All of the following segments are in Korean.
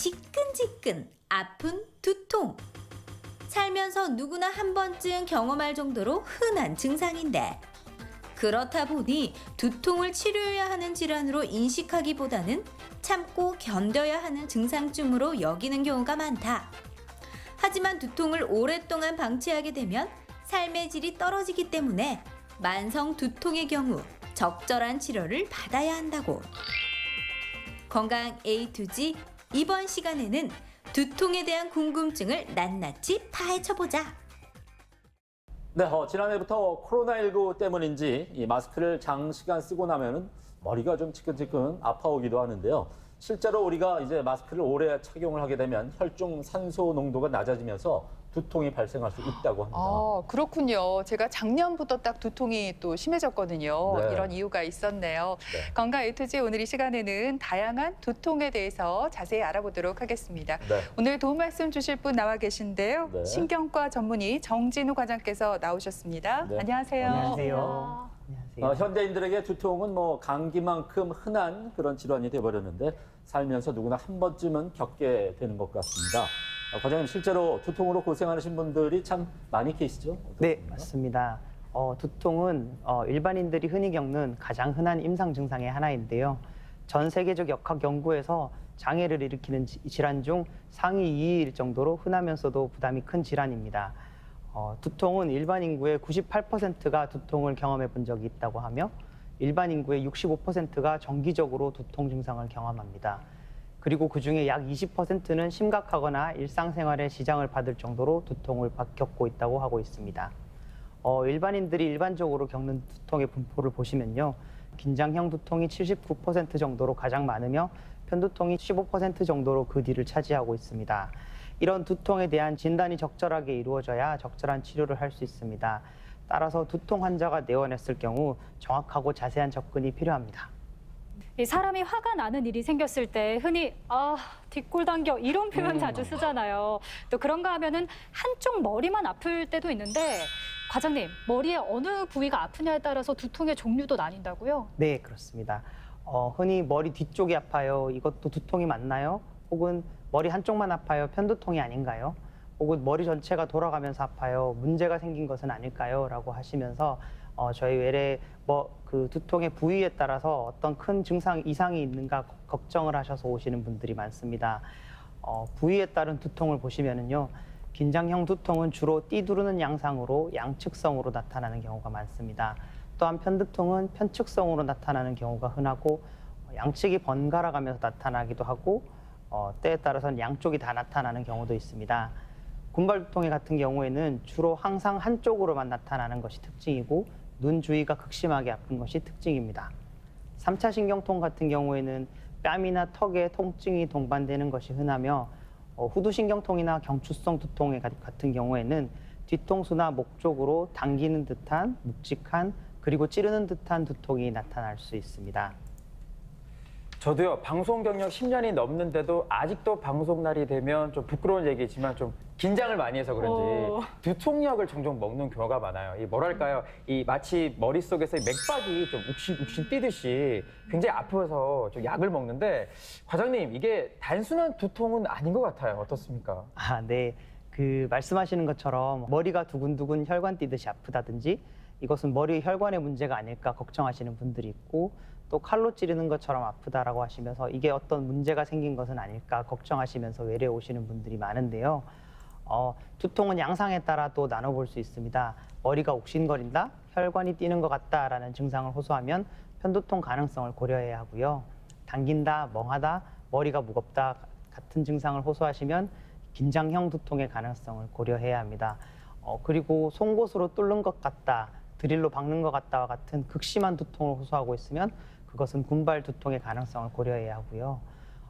지끈지끈 아픈 두통. 살면서 누구나 한 번쯤 경험할 정도로 흔한 증상인데 그렇다 보니 두통을 치료해야 하는 질환으로 인식하기보다는 참고 견뎌야 하는 증상쯤으로 여기는 경우가 많다. 하지만 두통을 오랫동안 방치하게 되면 삶의 질이 떨어지기 때문에 만성 두통의 경우 적절한 치료를 받아야 한다고. 건강 A to G 이번 시간에는 두통에 대한 궁금증을 낱낱이 파헤쳐 보자. 네, 어, 지난해부터 코로나19 때문인지 이 마스크를 장시간 쓰고 나면은 머리가 좀 지끈지끈 아파오기도 하는데요. 실제로 우리가 이제 마스크를 오래 착용을 하게 되면 혈중 산소 농도가 낮아지면서 두통이 발생할 수 있다고 합니다. 아, 그렇군요. 제가 작년부터 딱 두통이 또 심해졌거든요. 네. 이런 이유가 있었네요. 네. 건강 에이투지 오늘 이 시간에는 다양한 두통에 대해서 자세히 알아보도록 하겠습니다. 네. 오늘 도움 말씀 주실 분 나와 계신데요. 네. 신경과 전문의 정진우 과장께서 나오셨습니다. 네. 안녕하세요. 안녕하세요. 안녕하세요. 어, 현대인들에게 두통은 뭐 감기만큼 흔한 그런 질환이 돼버렸는데 살면서 누구나 한 번쯤은 겪게 되는 것 같습니다. 어, 과장님 실제로 두통으로 고생하시는 분들이 참 많이 계시죠? 네? 맞습니다. 어, 두통은 어, 일반인들이 흔히 겪는 가장 흔한 임상 증상의 하나인데요. 전 세계적 역학 연구에서 장애를 일으키는 지- 질환 중 상위 2위일 정도로 흔하면서도 부담이 큰 질환입니다. 어, 두통은 일반 인구의 98%가 두통을 경험해 본 적이 있다고 하며 일반 인구의 65%가 정기적으로 두통 증상을 경험합니다. 그리고 그 중에 약 20%는 심각하거나 일상생활에 지장을 받을 정도로 두통을 받- 겪고 있다고 하고 있습니다. 어, 일반인들이 일반적으로 겪는 두통의 분포를 보시면요. 긴장형 두통이 79% 정도로 가장 많으며 편두통이 15% 정도로 그 뒤를 차지하고 있습니다. 이런 두통에 대한 진단이 적절하게 이루어져야 적절한 치료를 할 수 있습니다. 따라서 두통 환자가 내원했을 경우 정확하고 자세한 접근이 필요합니다. 이 사람이 화가 나는 일이 생겼을 때 흔히 아 뒷골 당겨 이런 표현 음. 자주 쓰잖아요. 또 그런가 하면은 한쪽 머리만 아플 때도 있는데 과장님 머리의 어느 부위가 아프냐에 따라서 두통의 종류도 나뉜다고요? 네, 그렇습니다. 어, 흔히 머리 뒤쪽이 아파요. 이것도 두통이 맞나요? 혹은 머리 한쪽만 아파요. 편두통이 아닌가요? 혹은 머리 전체가 돌아가면서 아파요. 문제가 생긴 것은 아닐까요? 라고 하시면서 어, 저희 외래 뭐그 두통의 부위에 따라서 어떤 큰 증상 이상이 있는가 거- 걱정을 하셔서 오시는 분들이 많습니다. 어, 부위에 따른 두통을 보시면은요. 긴장형 두통은 주로 띠두르는 양상으로 양측성으로 나타나는 경우가 많습니다. 또한 편두통은 편측성으로 나타나는 경우가 흔하고 어, 양측이 번갈아 가면서 나타나기도 하고 어, 때에 따라서는 양쪽이 다 나타나는 경우도 있습니다. 군발두통 같은 경우에는 주로 항상 한쪽으로만 나타나는 것이 특징이고 눈 주위가 극심하게 아픈 것이 특징입니다. 삼차 신경통 같은 경우에는 뺨이나 턱에 통증이 동반되는 것이 흔하며 어, 후두신경통이나 경추성 두통 같은 경우에는 뒤통수나 목 쪽으로 당기는 듯한 묵직한 그리고 찌르는 듯한 두통이 나타날 수 있습니다. 저도요 방송 경력 10년이 넘는데도 아직도 방송 날이 되면 좀 부끄러운 얘기지만 좀 긴장을 많이 해서 그런지 오. 두통약을 종종 먹는 경우가 많아요. 이 뭐랄까요? 이 마치 머릿속에서 이 맥박이 좀 욱신 욱신 뛰듯이 굉장히 아파서 좀 약을 먹는데 과장님 이게 단순한 두통은 아닌 것 같아요. 어떻습니까? 아, 네. 그 말씀하시는 것처럼 머리가 두근두근 혈관 뛰듯이 아프다든지 이것은 머리 혈관의 문제가 아닐까 걱정하시는 분들이 있고 또 칼로 찌르는 것처럼 아프다라고 하시면서 이게 어떤 문제가 생긴 것은 아닐까 걱정하시면서 외래 오시는 분들이 많은데요. 어, 두통은 양상에 따라 또 나눠볼 수 있습니다. 머리가 욱신거린다, 혈관이 뛰는 것 같다라는 증상을 호소하면 편두통 가능성을 고려해야 하고요. 당긴다, 멍하다, 머리가 무겁다 같은 증상을 호소하시면 긴장형 두통의 가능성을 고려해야 합니다. 어, 그리고 송곳으로 뚫는 것 같다, 드릴로 박는 것 같다와 같은 극심한 두통을 호소하고 있으면 그것은 군발 두통의 가능성을 고려해야 하고요.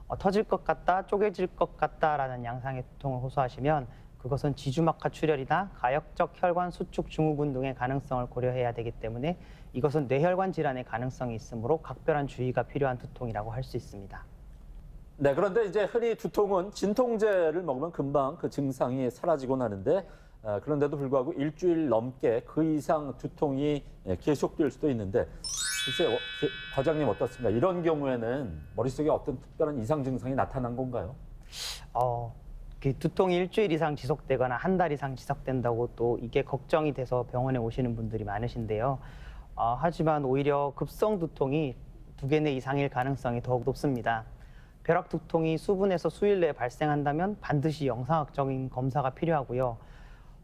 어, 터질 것 같다, 쪼개질 것 같다라는 양상의 두통을 호소하시면 그것은 지주막하 출혈이나 가역적 혈관 수축 증후군 등의 가능성을 고려해야 되기 때문에 이것은 뇌혈관 질환의 가능성이 있으므로 각별한 주의가 필요한 두통이라고 할 수 있습니다. 네, 그런데 이제 흔히 두통은 진통제를 먹으면 금방 그 증상이 사라지곤 하는데 어, 그런데도 불구하고 일주일 넘게 그 이상 두통이 예, 계속될 수도 있는데 글쎄 어, 게- 과장님 어떻습니까? 이런 경우에는 머릿속에 어떤 특별한 이상 증상이 나타난 건가요? 어, 그 두통이 일주일 이상 지속되거나 한 달 이상 지속된다고 또 이게 걱정이 돼서 병원에 오시는 분들이 많으신데요. 어, 하지만 오히려 급성 두통이 두 개 내 이상일 가능성이 더욱 높습니다. 벼락 두통이 수분에서 수일 내에 발생한다면 반드시 영상학적인 검사가 필요하고요.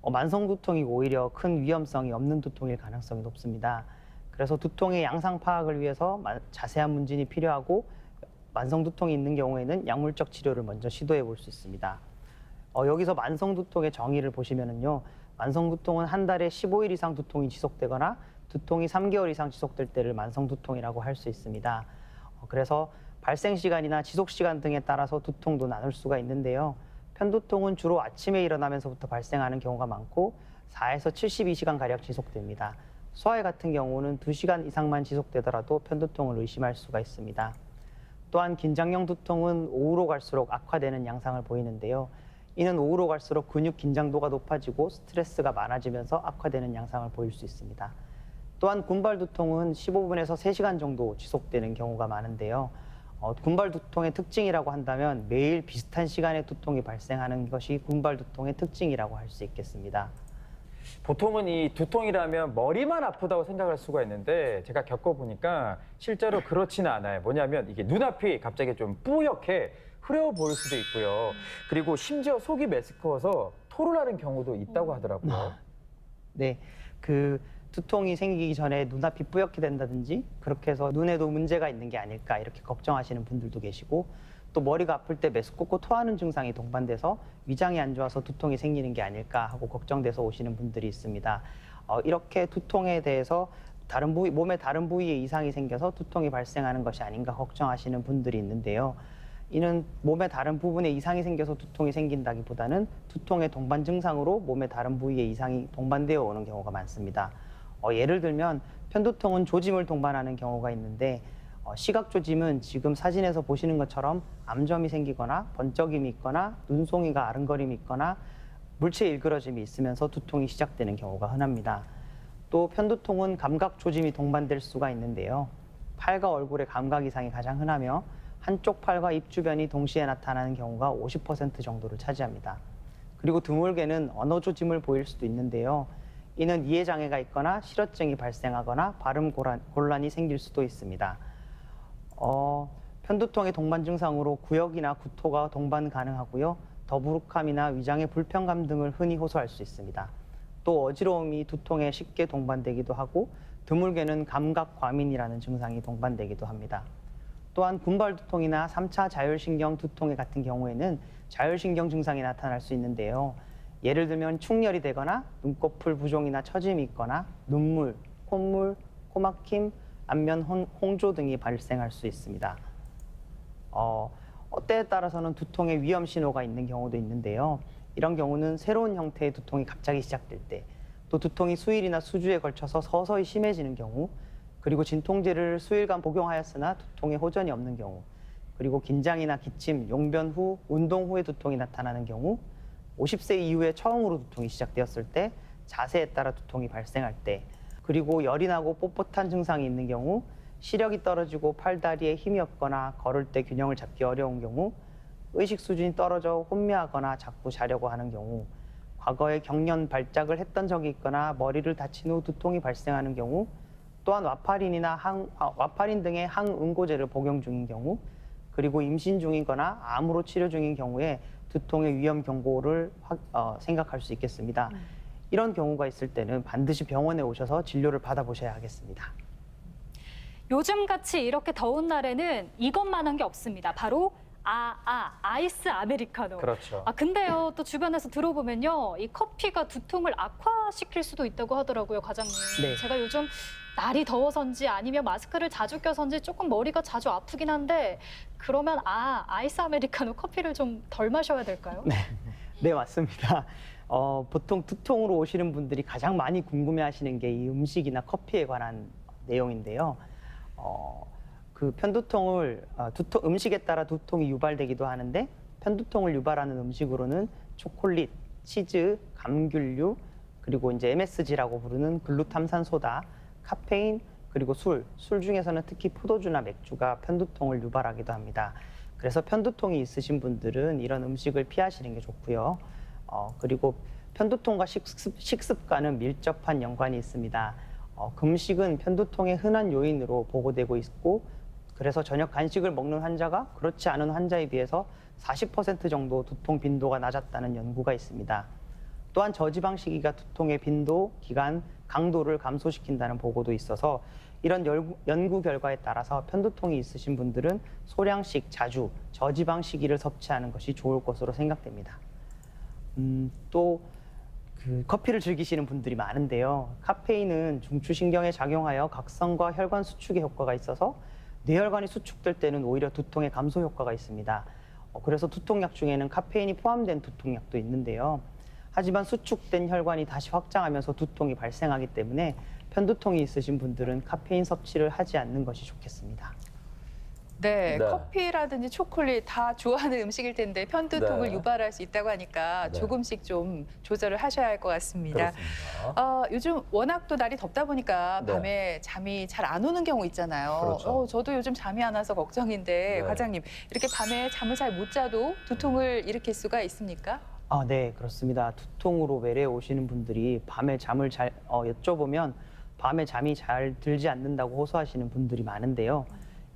어, 만성 두통이 오히려 큰 위험성이 없는 두통일 가능성이 높습니다. 그래서 두통의 양상 파악을 위해서 마- 자세한 문진이 필요하고 만성 두통이 있는 경우에는 약물적 치료를 먼저 시도해 볼 수 있습니다. 어, 여기서 만성 두통의 정의를 보시면은요. 만성 두통은 한 달에 15일 이상 두통이 지속되거나 두통이 3개월 이상 지속될 때를 만성 두통이라고 할 수 있습니다. 어, 그래서 발생 시간이나 지속 시간 등에 따라서 두통도 나눌 수가 있는데요. 편두통은 주로 아침에 일어나면서부터 발생하는 경우가 많고 4에서 72시간 가량 지속됩니다. 소아의 같은 경우는 2시간 이상만 지속되더라도 편두통을 의심할 수가 있습니다. 또한 긴장형 두통은 오후로 갈수록 악화되는 양상을 보이는데요. 이는 오후로 갈수록 근육 긴장도가 높아지고 스트레스가 많아지면서 악화되는 양상을 보일 수 있습니다. 또한 군발 두통은 15분에서 3시간 정도 지속되는 경우가 많은데요. 어, 군발 두통의 특징이라고 한다면 매일 비슷한 시간에 두통이 발생하는 것이 군발 두통의 특징이라고 할 수 있겠습니다. 보통은 이 두통이라면 머리만 아프다고 생각할 수가 있는데 제가 겪어보니까 실제로 그렇지는 않아요. 뭐냐면 이게 눈앞이 갑자기 좀 뿌옇게 흐려 보일 수도 있고요. 그리고 심지어 속이 메스꺼워서 토를 하는 경우도 있다고 하더라고요. 네, 그 두통이 생기기 전에 눈앞이 뿌옇게 된다든지 그렇게 해서 눈에도 문제가 있는 게 아닐까 이렇게 걱정하시는 분들도 계시고 또 머리가 아플 때 메스껍고 토하는 증상이 동반돼서 위장이 안 좋아서 두통이 생기는 게 아닐까 하고 걱정돼서 오시는 분들이 있습니다. 어, 이렇게 두통에 대해서 다른 부위 몸의 다른 부위에 이상이 생겨서 두통이 발생하는 것이 아닌가 걱정하시는 분들이 있는데요. 이는 몸의 다른 부분에 이상이 생겨서 두통이 생긴다기보다는 두통의 동반 증상으로 몸의 다른 부위에 이상이 동반되어 오는 경우가 많습니다. 어, 예를 들면 편두통은 조짐을 동반하는 경우가 있는데 어, 시각 조짐은 지금 사진에서 보시는 것처럼 암점이 생기거나 번쩍임이 있거나 눈송이가 아른거림이 있거나 물체 일그러짐이 있으면서 두통이 시작되는 경우가 흔합니다. 또 편두통은 감각 조짐이 동반될 수가 있는데요. 팔과 얼굴의 감각 이상이 가장 흔하며 한쪽 팔과 입 주변이 동시에 나타나는 경우가 50% 정도를 차지합니다. 그리고 드물게는 언어 조짐을 보일 수도 있는데요. 이는 이해 장애가 있거나 실어증이 발생하거나 발음 곤란이 생길 수도 있습니다. 어, 편두통의 동반 증상으로 구역이나 구토가 동반 가능하고요. 더부룩함이나 위장의 불편감 등을 흔히 호소할 수 있습니다. 또 어지러움이 두통에 쉽게 동반되기도 하고 드물게는 감각 과민이라는 증상이 동반되기도 합니다. 또한 군발 두통이나 3차 자율신경 두통 같은 경우에는 자율신경 증상이 나타날 수 있는데요. 예를 들면 충혈이 되거나 눈꺼풀 부종이나 처짐이 있거나 눈물, 콧물, 코막힘, 안면 혼- 홍조 등이 발생할 수 있습니다. 어, 때에 따라서는 두통의 위험 신호가 있는 경우도 있는데요. 이런 경우는 새로운 형태의 두통이 갑자기 시작될 때, 또 두통이 수일이나 수주에 걸쳐서 서서히 심해지는 경우, 그리고 진통제를 수일간 복용하였으나 두통에 호전이 없는 경우, 그리고 긴장이나 기침, 용변 후, 운동 후에 두통이 나타나는 경우, 50세 이후에 처음으로 두통이 시작되었을 때, 자세에 따라 두통이 발생할 때, 그리고 열이 나고 뻣뻣한 증상이 있는 경우, 시력이 떨어지고 팔다리에 힘이 없거나 걸을 때 균형을 잡기 어려운 경우, 의식 수준이 떨어져 혼미하거나 자꾸 자려고 하는 경우, 과거에 경련 발작을 했던 적이 있거나 머리를 다친 후 두통이 발생하는 경우, 또한 와파린이나 항, 아, 와파린 등의 항응고제를 복용 중인 경우, 그리고 임신 중이거나 암으로 치료 중인 경우에 두통의 위험 경고를 확- 어, 생각할 수 있겠습니다. 이런 경우가 있을 때는 반드시 병원에 오셔서 진료를 받아보셔야 하겠습니다. 요즘 같이 이렇게 더운 날에는 이것만 한 게 없습니다. 바로 아, 아, 아이스 아메리카노. 그렇죠. 아, 근데요, 또 주변에서 들어보면요, 이 커피가 두통을 악화시킬 수도 있다고 하더라고요, 과장님. 네. 제가 요즘 날이 더워서인지 아니면 마스크를 자주 껴서인지 조금 머리가 자주 아프긴 한데, 그러면 아, 아이스 아메리카노 커피를 좀 덜 마셔야 될까요? 네, 맞습니다. 어, 보통 두통으로 오시는 분들이 가장 많이 궁금해하시는 게 이 음식이나 커피에 관한 내용인데요. 어, 그 편두통을 어, 두통, 음식에 따라 두통이 유발되기도 하는데 편두통을 유발하는 음식으로는 초콜릿, 치즈, 감귤류 그리고 이제 MSG라고 부르는 글루탐산소다, 카페인 그리고 술, 술 중에서는 특히 포도주나 맥주가 편두통을 유발하기도 합니다. 그래서 편두통이 있으신 분들은 이런 음식을 피하시는 게 좋고요. 어, 그리고 편두통과 식습, 식습 과는 밀접한 연관이 있습니다. 어, 금식은 편두통의 흔한 요인으로 보고되고 있고 그래서 저녁 간식을 먹는 환자가 그렇지 않은 환자에 비해서 40% 정도 두통 빈도가 낮았다는 연구가 있습니다. 또한 저지방 식이가 두통의 빈도, 기간, 강도를 감소시킨다는 보고도 있어서 이런 연구 결과에 따라서 편두통이 있으신 분들은 소량씩 자주 저지방 식이를 섭취하는 것이 좋을 것으로 생각됩니다. 음, 또 그 커피를 즐기시는 분들이 많은데요. 카페인은 중추신경에 작용하여 각성과 혈관 수축에 효과가 있어서 뇌혈관이 수축될 때는 오히려 두통의 감소 효과가 있습니다. 어, 그래서 두통약 중에는 카페인이 포함된 두통약도 있는데요. 하지만 수축된 혈관이 다시 확장하면서 두통이 발생하기 때문에 편두통이 있으신 분들은 카페인 섭취를 하지 않는 것이 좋겠습니다. 네, 네. 커피라든지 초콜릿 다 좋아하는 음식일 텐데 편두통을 네. 유발할 수 있다고 하니까 네. 조금씩 좀 조절을 하셔야 할 것 같습니다. 그렇습니다. 어, 요즘 워낙 또 날이 덥다 보니까 네. 밤에 잠이 잘 안 오는 경우 있잖아요. 그렇죠. 어, 저도 요즘 잠이 안 와서 걱정인데 네. 과장님 이렇게 밤에 잠을 잘 못 자도 두통을 일으킬 수가 있습니까? 아, 네, 그렇습니다. 두통으로 외래에 오시는 분들이 밤에 잠을 잘 어, 여쭤보면 밤에 잠이 잘 들지 않는다고 호소하시는 분들이 많은데요.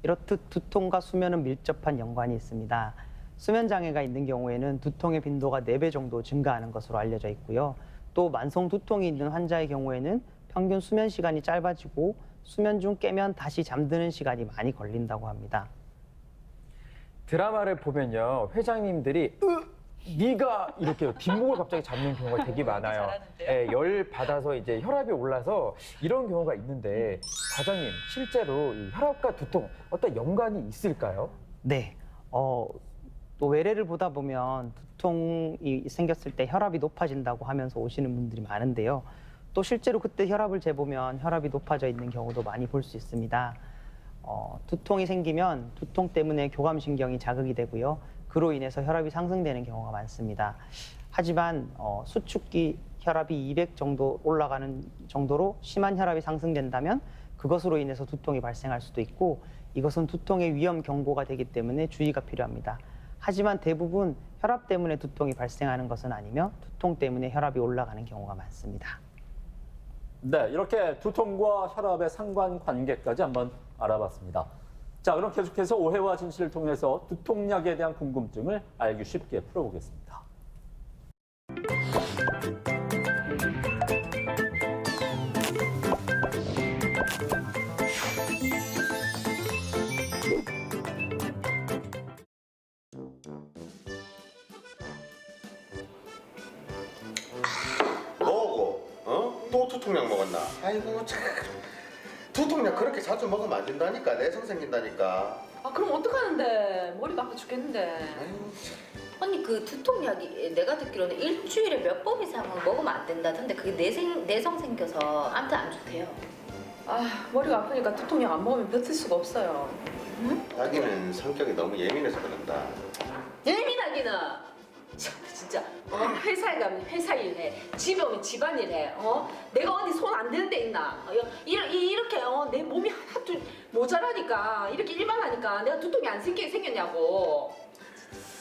이렇듯 두통과 수면은 밀접한 연관이 있습니다. 수면 장애가 있는 경우에는 두통의 빈도가 4배 정도 증가하는 것으로 알려져 있고요. 또 만성 두통이 있는 환자의 경우에는 평균 수면 시간이 짧아지고 수면 중 깨면 다시 잠드는 시간이 많이 걸린다고 합니다. 드라마를 보면요 회장님들이 으 네가 이렇게 뒷목을 갑자기 잡는 경우가 되게 많아요. 잘하는데요? 예, 열 받아서 이제 혈압이 올라서 이런 경우가 있는데 과장님 실제로 이 혈압과 두통 어떤 연관이 있을까요? 네. 어, 또 외래를 보다 보면 두통이 생겼을 때 혈압이 높아진다고 하면서 오시는 분들이 많은데요. 또 실제로 그때 혈압을 재보면 혈압이 높아져 있는 경우도 많이 볼 수 있습니다. 어, 두통이 생기면 두통 때문에 교감신경이 자극이 되고요. 그로 인해서 혈압이 상승되는 경우가 많습니다. 하지만 어, 수축기 혈압이 200 정도 올라가는 정도로 심한 혈압이 상승된다면 그것으로 인해서 두통이 발생할 수도 있고 이것은 두통의 위험 경고가 되기 때문에 주의가 필요합니다. 하지만 대부분 혈압 때문에 두통이 발생하는 것은 아니며 두통 때문에 혈압이 올라가는 경우가 많습니다. 네, 이렇게 두통과 혈압의 상관 관계까지 한번 알아봤습니다. 자, 그럼 계속해서 오해와 진실을 통해서 두통약에 대한 궁금증을 알기 쉽게 풀어보겠습니다. 뭐고? 어? 또 두통약 먹었나? 아이고 참 두통약 그렇게 자주 먹으면 안 된다니까. 내성 생긴다니까. 아 그럼 어떡하는데? 머리가 아파 죽겠는데. 아이고 언니 그 두통약이 내가 듣기로는 일주일에 몇 번 이상은 먹으면 안 된다던데 그게 내생, 내성 생겨서 아무튼 안 좋대요. 아 머리가 아프니까 두통약 안 먹으면 버틸 수가 없어요. 자기는 성격이 너무 예민해서 그런다. 예민하기는 참, 진짜 어? 회사에 가면 회사 일해 집에 오면 집안 일 해 어? 내가 어디 손 안 대는 데 있나 어, 이러, 이- 이렇게 어? 내 몸이 하나도 모자라니까 이렇게 일만 하니까 내가 두통이 안 생기게 생겼냐고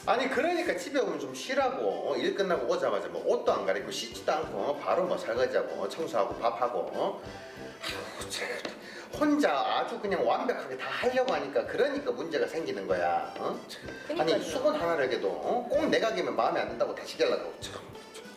아니 그러니까 집에 오면 좀 쉬라고 어? 일 끝나고 오자마자 뭐 옷도 안 갈아입고 씻지도 않고 어? 바로 뭐 설거지하고 어? 청소하고 밥하고 어? 아이고 참 혼자 아주 그냥 완벽하게 다 하려고 하니까 그러니까 문제가 생기는 거야 어? 참. 아니 그러니까요. 수건 하나를 해도 어? 꼭 내가 기면 마음에 안 든다고 다시 참.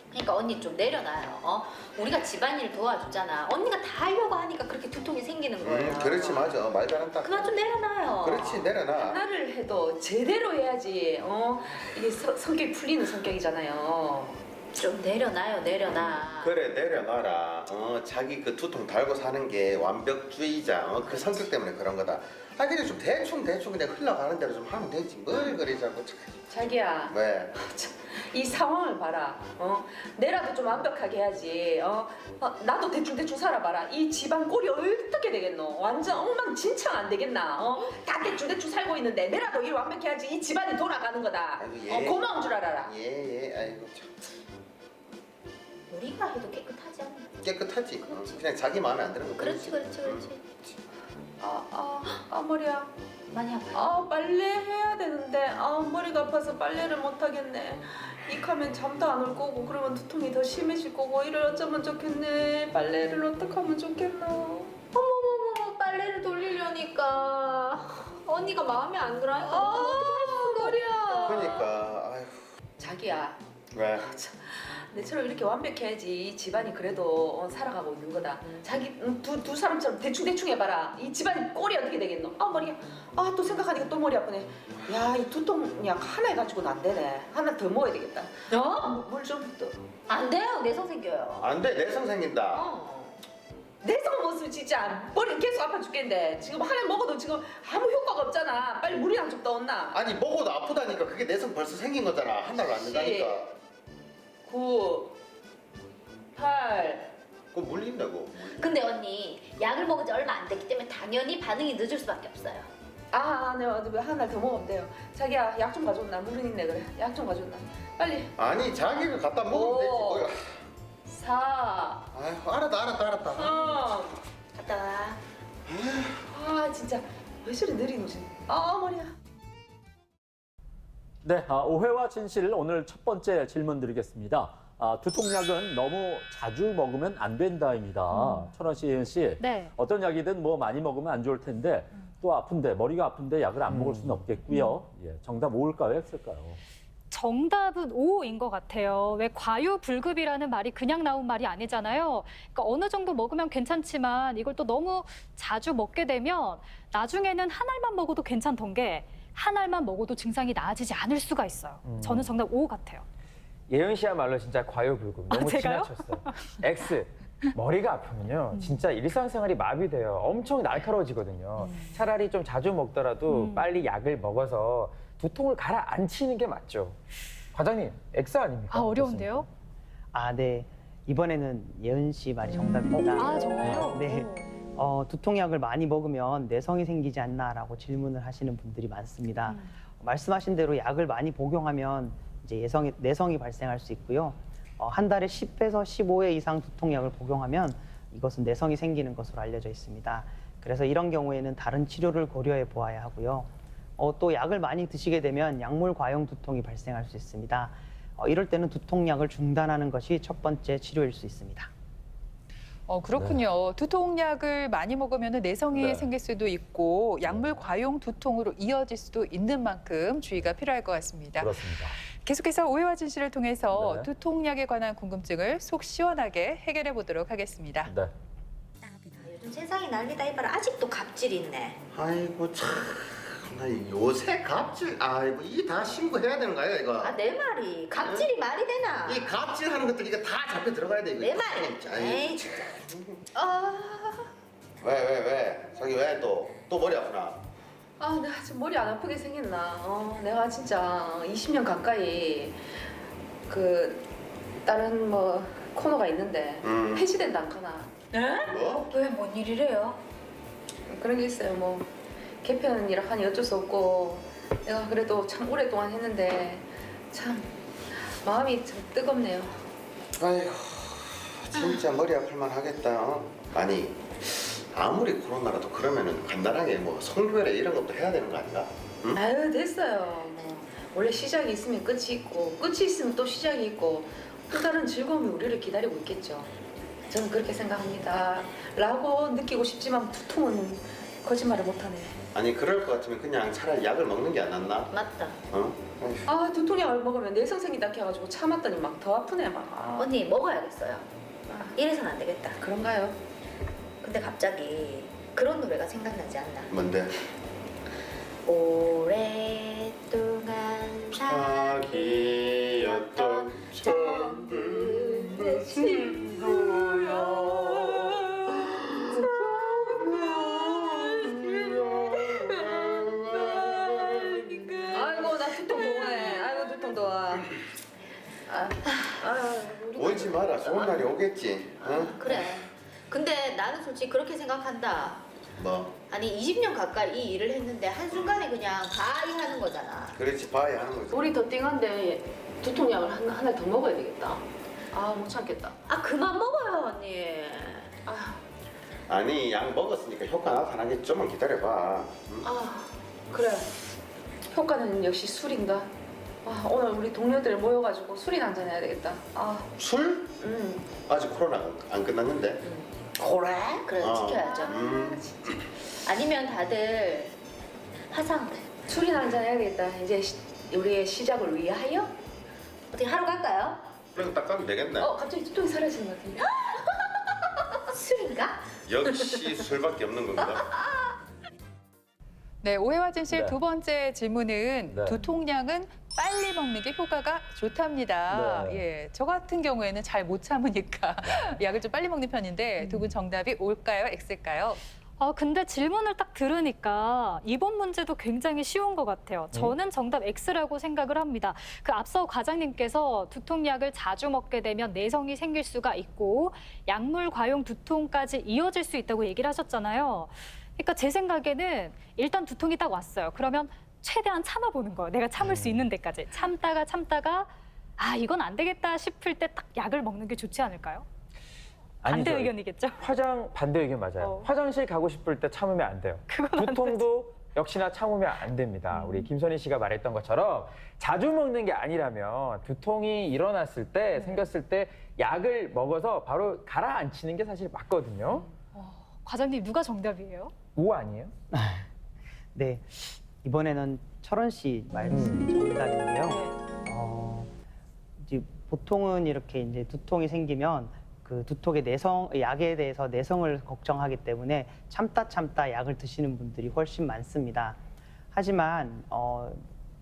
그러니까 언니 좀 내려놔요. 어? 우리가 집안일 도와주잖아. 언니가 다 하려고 하니까 그렇게 두통이 생기는 거예요. 음, 그렇지 맞아 말 잘한다 그만 좀 내려놔요. 그렇지 내려놔 하나를 해도 제대로 해야지 어? 이게 서- 성격이 풀리는 성격이잖아요 좀 내려놔요, 내려놔. 그래 내려놔라. 어 자기 그 두통 달고 사는 게 완벽주의자. 어, 그 성격 때문에 그런 거다. 아 그냥 좀 대충 대충 그냥 흘러가는 대로 좀 하면 되지. 뭘 그래 자꾸. 참. 자기야 왜? 이 상황을 봐라. 어? 내라도 좀 완벽하게 해야지. 어? 어, 나도 대충 대충 살아봐라. 이 집안 꼴이 어떻게 되겠노? 완전 엉망진창 안 되겠나? 어? 다 대충 대충 살고 있는데 내라도 일 완벽해야지 이 집안이 돌아가는 거다. 아이고, 예. 어, 고마운 줄 알아라. 예예. 아이고 참. 우리가 해도 깨끗하지 않나? 깨끗하지. 어, 그냥 자기 마음에 안 드는 거. 그렇지, 그렇지, 그렇지. 아, 아, 아 머리야. 많이 아파요? 아 빨래 해야 되는데 아 머리가 아파서 빨래를 못 하겠네. 이카면 잠도 안 올 거고 그러면 두통이 더 심해질 거고 이를 어쩌면 좋겠네. 빨래를 어떻게 하면 좋겠나? 어머머머 빨래를 돌리려니까 언니가 마음에 안 들어하니까 아 머리야. 그러니까 아휴 자기야. 왜? 내처럼 이렇게 완벽해야지 이 집안이 그래도 어, 살아가고 있는 거다. 자기 음, 두, 두 사람처럼 대충 대충 해봐라. 이 집안 꼴이 어떻게 되겠노? 아 머리야. 아또 생각하니까 또 머리 아프네. 야 이 두통 약 하나 해가지고는 안 되네. 하나 더 먹어야 되겠다. 어? 물 좀 더. 안 돼요 내성 생겨요 안 돼 내성 생긴다. 어. 내성 먹으면 진짜 머리 계속 아파 죽겠는데 지금 하나 먹어도 지금 아무 효과가 없잖아. 빨리 물이랑 좀 떠온나. 아니 먹어도 아프다니까 그게 내성 벌써 생긴 거잖아 한 달도 안 된다니까. 9 8 그거 물린다고. 근데 언니 약을 먹은 지 얼마 안 됐기 때문에 당연히 반응이 늦을 수밖에 없어요. 아, 네, 맞아. 하나 더 먹으면 돼요. 자기야, 약 좀 가져온나? 물은 있네, 그래. 약 좀 가져온나? 빨리. 아니 자기가 갖다 먹으면 되지. 오. 뭐야. 4, 아휴 알았다 알았다 알았다. 3. 갔다 와. 아, 진짜. 왜 저리 느리노, 지금. 아, 머리야. 네, 아, 오해와 진실 오늘 첫 번째 질문 드리겠습니다. 아, 두통약은 너무 자주 먹으면 안 된다입니다. 천원 씨, 예은 씨. 네. 어떤 약이든 뭐 많이 먹으면 안 좋을 텐데 또 아픈데 머리가 아픈데 약을 안 먹을 수는 없겠고요. 예, 정답 O일까요, X일까요? 정답은 O인 것 같아요. 왜 과유불급이라는 말이 그냥 나온 말이 아니잖아요. 그러니까 어느 정도 먹으면 괜찮지만 이걸 또 너무 자주 먹게 되면 나중에는 한 알만 먹어도 괜찮던 게 한 알만 먹어도 증상이 나아지지 않을 수가 있어요. 음. 저는 정답 O 같아요. 예은 씨야말로 진짜 과유불급 너무 아, 제가요? 지나쳤어요. X 머리가 아프면요 음. 진짜 일상생활이 마비돼요. 엄청 날카로워지거든요. 차라리 좀 자주 먹더라도 음. 빨리 약을 먹어서 두통을 가라앉히는 게 맞죠. 과장님 X 아닙니까? 아 어려운데요? 아, 네. 이번에는 예은 씨 말이 정답입니다. 아 정말요? 네. 어, 두통약을 많이 먹으면 내성이 생기지 않나라고 질문을 하시는 분들이 많습니다. 음. 말씀하신 대로 약을 많이 복용하면 이제 예성이, 내성이 발생할 수 있고요. 어, 한 달에 10회에서 15회 이상 두통약을 복용하면 이것은 내성이 생기는 것으로 알려져 있습니다. 그래서 이런 경우에는 다른 치료를 고려해 보아야 하고요. 어, 또 약을 많이 드시게 되면 약물 과용 두통이 발생할 수 있습니다. 어, 이럴 때는 두통약을 중단하는 것이 첫 번째 치료일 수 있습니다. 어, 그렇군요. 두통약을 많이 먹으면 내성이 네. 생길 수도 있고 약물 과용 두통으로 이어질 수도 있는 만큼 주의가 필요할 것 같습니다. 그렇습니다. 계속해서 오해와 진실을 통해서 네. 두통약에 관한 궁금증을 속 시원하게 해결해 보도록 하겠습니다. 네. 요즘 세상이 난리다 이봐라 아직도 갑질 있네. 아이고 참. 나 요새 갑질 아이고 이 다 신고해야 되는 거야 이거. 아 내 말이 갑질이 말이 되나? 이 갑질하는 것들 이거 다 잡혀 들어가야 돼 이거. 내 말이. 아이, 에이 진짜. 왜 왜 왜? 자기 왜 또 또 머리 아프나? 아, 내가 지금 머리 안 아프게 생겼나? 어, 내가 진짜 20년 가까이 그 다른 뭐 코너가 있는데 음. 폐지된다 않거나. 뭐? 왜 뭔 일이래요? 그런 게 있어요. 뭐 개편이라 하니 어쩔 수 없고 내가 그래도 참 오랫동안 했는데 참 마음이 좀 뜨겁네요. 아이고 진짜 머리 아플 만 하겠다. 어? 아니 아무리 코로나라도 그러면은 간단하게 뭐 성교회 이런 것도 해야 되는 거 아닌가? 응? 아유 됐어요. 뭐 원래 시작이 있으면 끝이 있고 끝이 있으면 또 시작이 있고 또 다른 즐거움이 우리를 기다리고 있겠죠. 저는 그렇게 생각합니다. 라고 느끼고 싶지만 두통은 거짓말을 못하네. 아니 그럴 것 같으면 그냥 차라리 약을 먹는 게 안 낫나? 맞다. 어? 아 두통약을 먹으면 내성 생긴다 해가지고 참았더니 막 더 아프네 막. 아, 언니 먹어야겠어요. 아, 이래선 안 되겠다. 그런가요? 근데 갑자기 그런 노래가 생각나지 않나? 뭔데? 오랫 좋은 날이 오겠지 어? 그래. 근데 나는 솔직히 그렇게 생각한다. 뭐 아니 20년 가까이 이 일을 했는데 한순간에 그냥 가이 하는 거잖아. 그렇지 봐야 하는 거지 우리 더 띵한데 두통약을 한, 하나 더 먹어야 되겠다. 아 못 참겠다. 아 그만 먹어요 언니. 아, 아니 약 먹었으니까 효과 나타나겠지 좀만 기다려봐 응? 아 그래 효과는 역시 술인가? 아 오늘 우리 동료들 모여가지고 술이나 한잔 해야 되겠다. 아 술? 음. 아직 코로나가 안 끝났는데 그래? 그래 어. 지켜야죠. 음. 아니면 다들 화상 술이나 한잔 해야 되겠다. 이제 시, 우리의 시작을 위하여? 어떻게 하러 갈까요? 그래서 딱 가면 되겠네 어 갑자기 두통이 사라지는 것 같은데. 술인가? 역시 술밖에 없는 건가? 네, 오해와 진실 네. 두 번째 질문은 네. 두통약은 빨리 먹는 게 효과가 좋답니다. 네. 예, 저 같은 경우에는 잘 못 참으니까 약을 좀 빨리 먹는 편인데 두 분 정답이 O일까요, X일까요? 아, 근데 질문을 딱 들으니까 이번 문제도 굉장히 쉬운 것 같아요. 저는 정답 X라고 생각을 합니다. 그 앞서 과장님께서 두통약을 자주 먹게 되면 내성이 생길 수가 있고 약물 과용 두통까지 이어질 수 있다고 얘기를 하셨잖아요. 그러니까 제 생각에는 일단 두통이 딱 왔어요. 그러면 최대한 참아보는 거예요. 내가 참을 수 있는 데까지. 참다가 참다가 아, 이건 안 되겠다 싶을 때 딱 약을 먹는 게 좋지 않을까요? 반대 아니죠. 의견이겠죠? 화장 반대 의견 맞아요. 어. 화장실 가고 싶을 때 참으면 안 돼요. 그건 안 두통도 역시나 참으면 안 됩니다. 우리 김선희 씨가 말했던 것처럼 자주 먹는 게 아니라면 두통이 일어났을 때 생겼을 때 약을 먹어서 바로 가라앉히는 게 사실 맞거든요. 과장님 누가 정답이에요? 오 아니에요? 네, 이번에는 철원 씨 말씀이 정답인데요. 네. 어, 이제 보통은 이렇게 이제 두통이 생기면 그 두통의 내성 약에 대해서 내성을 걱정하기 때문에 참다 참다 약을 드시는 분들이 훨씬 많습니다. 하지만 어,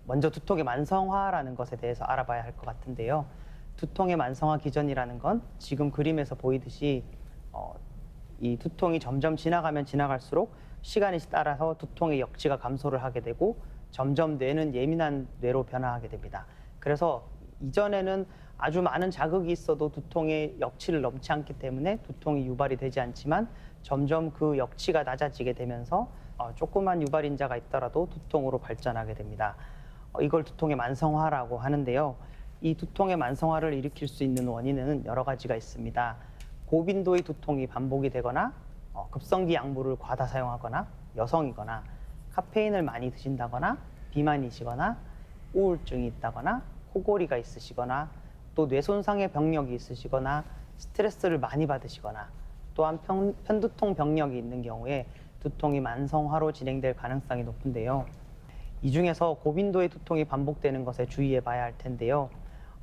먼저 두통의 만성화라는 것에 대해서 알아봐야 할 것 같은데요. 두통의 만성화 기전이라는 건 지금 그림에서 보이듯이 어, 이 두통이 점점 지나가면 지나갈수록 시간이 따라서 두통의 역치가 감소를 하게 되고 점점 뇌는 예민한 뇌로 변화하게 됩니다. 그래서 이전에는 아주 많은 자극이 있어도 두통의 역치를 넘지 않기 때문에 두통이 유발이 되지 않지만 점점 그 역치가 낮아지게 되면서 어, 조그만 유발 인자가 있더라도 두통으로 발전하게 됩니다. 어, 이걸 두통의 만성화라고 하는데요. 이 두통의 만성화를 일으킬 수 있는 원인은 여러 가지가 있습니다. 고빈도의 두통이 반복이 되거나 어, 급성기 약물을 과다 사용하거나 여성이거나 카페인을 많이 드신다거나 비만이시거나 우울증이 있다거나 코골이가 있으시거나 또 뇌손상의 병력이 있으시거나 스트레스를 많이 받으시거나 또한 편, 편두통 병력이 있는 경우에 두통이 만성화로 진행될 가능성이 높은데요. 이 중에서 고빈도의 두통이 반복되는 것에 주의해 봐야 할 텐데요.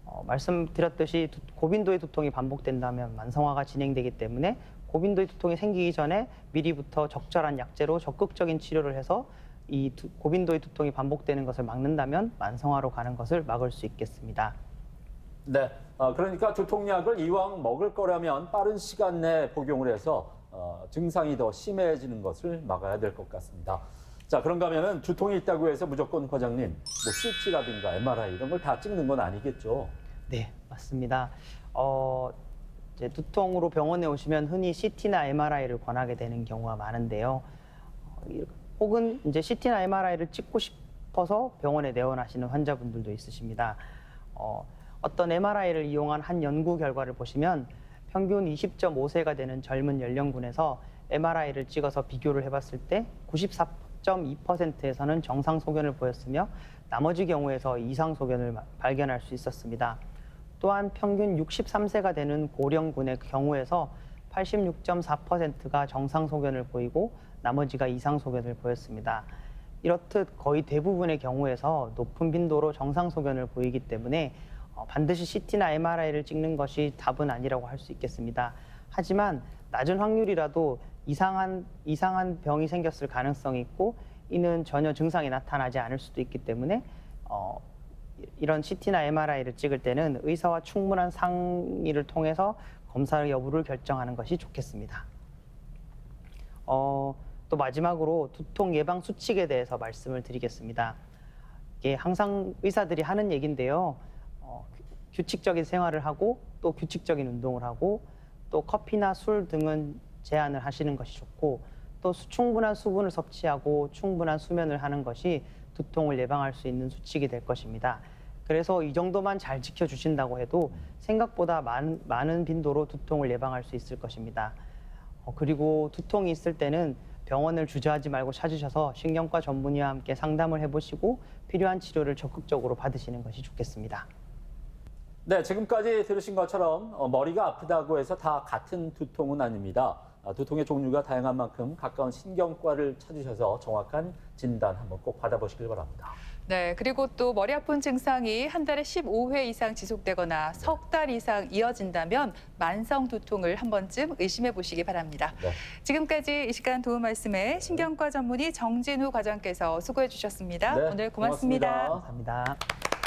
어, 말씀드렸듯이 두- 고빈도의 두통이 반복된다면 만성화가 진행되기 때문에 고빈도의 두통이 생기기 전에 미리부터 적절한 약제로 적극적인 치료를 해서 이 두- 고빈도의 두통이 반복되는 것을 막는다면 만성화로 가는 것을 막을 수 있겠습니다. 네, 어, 그러니까 두통약을 이왕 먹을 거라면 빠른 시간 내에 복용을 해서 어, 증상이 더 심해지는 것을 막아야 될 것 같습니다. 자, 그런가 하면은 두통이 있다고 해서 무조건 과장님, 뭐 CT라든가 MRI 이런 걸 다 찍는 건 아니겠죠? 네, 맞습니다. 어, 이제 두통으로 병원에 오시면 흔히 CT나 MRI를 권하게 되는 경우가 많은데요. 혹은 이제 CT나 MRI를 찍고 싶어서 병원에 내원하시는 환자분들도 있으십니다. 어, 어떤 MRI를 이용한 한 연구 결과를 보시면 평균 20.5세가 되는 젊은 연령군에서 MRI를 찍어서 비교를 해봤을 때 94.2%에서는 정상 소견을 보였으며 나머지 경우에서 이상 소견을 마- 발견할 수 있었습니다. 또한 평균 63세가 되는 고령군의 경우에서 86.4%가 정상 소견을 보이고 나머지가 이상 소견을 보였습니다. 이렇듯 거의 대부분의 경우에서 높은 빈도로 정상 소견을 보이기 때문에 어, 반드시 CT나 MRI를 찍는 것이 답은 아니라고 할 수 있겠습니다. 하지만 낮은 확률이라도 이상한 이상한 병이 생겼을 가능성이 있고 이는 전혀 증상이 나타나지 않을 수도 있기 때문에 어, 이런 CT나 MRI를 찍을 때는 의사와 충분한 상의를 통해서 검사 여부를 결정하는 것이 좋겠습니다. 어, 또 마지막으로 두통 예방 수칙에 대해서 말씀을 드리겠습니다. 이게 항상 의사들이 하는 얘기인데요. 어, 규- 규칙적인 생활을 하고 또 규칙적인 운동을 하고 또 커피나 술 등은 제한을 하시는 것이 좋고 또 수- 충분한 수분을 섭취하고 충분한 수면을 하는 것이 두통을 예방할 수 있는 수칙이 될 것입니다. 그래서 이 정도만 잘 지켜주신다고 해도 생각보다 많, 많은 빈도로 두통을 예방할 수 있을 것입니다. 어, 그리고 두통이 있을 때는 병원을 주저하지 말고 찾으셔서 신경과 전문의와 함께 상담을 해보시고 필요한 치료를 적극적으로 받으시는 것이 좋겠습니다. 네, 지금까지 들으신 것처럼 어, 머리가 아프다고 해서 다 같은 두통은 아닙니다. 아, 두통의 종류가 다양한 만큼 가까운 신경과를 찾으셔서 정확한 진단 한번 꼭 받아보시길 바랍니다. 네, 그리고 또 머리 아픈 증상이 한 달에 15회 이상 지속되거나 석 달 이상 이어진다면 만성 두통을 한 번쯤 의심해 보시기 바랍니다. 네. 지금까지 이 시간 도움 말씀에 신경과 전문의 정진우 과장께서 수고해 주셨습니다. 네, 오늘 고맙습니다. 고맙습니다. 감사합니다.